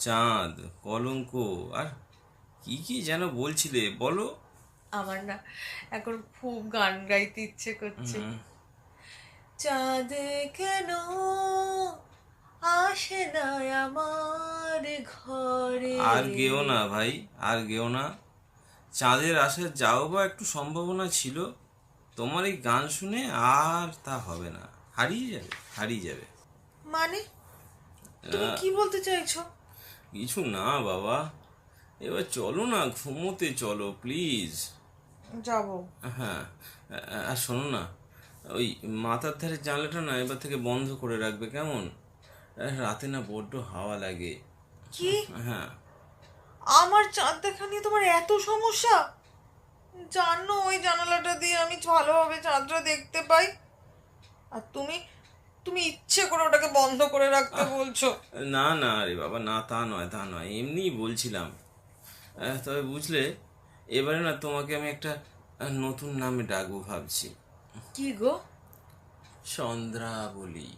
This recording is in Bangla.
চাঁদ কলঙ্ক আর কি কি যেন বলছিলে বলো। আমার না এখন খুব গান গাইতে ইচ্ছে করছে। চাঁদ কেন আসে না আমার ঘরে? আর গেও না ভাই আর গেও না। চাঁদের আশে যাও বা একটু সম্ভাবনা ছিল তোমার এই গান শুনে আর তা হবে না। হারিয়ে যাবে হারিয়ে যাবে। মানে? তুমি কি বলতে চাইছো? কিছু না বাবা। এবার চলো না ঘুমোতে চলো প্লিজ যাব। হ্যাঁ আর শোনো না ওই মাথার ধারে জানলাটা না এবার থেকে বন্ধ করে রাখবে কেমন? রাতে না বড্ড হাওয়া লাগে। কি? হ্যাঁ। আমার চাঁদ দেখা নিয়ে তোমার এত সমস্যা? জানো ওই জানালাটা দিয়ে আমি ভালোভাবে চাঁদটা দেখতে পাই। আর তুমি তুমি ইচ্ছে করে ওটাকে বন্ধ করে রাখতে বলছো? না না রে বাবা না তা নয় তা নয় এমনি বলছিলাম। তবে বুঝলে এবারে না তোমাকে আমি একটা নতুন নামে ডাকবো ভাবছি। কি গো? চন্দ্রা বলি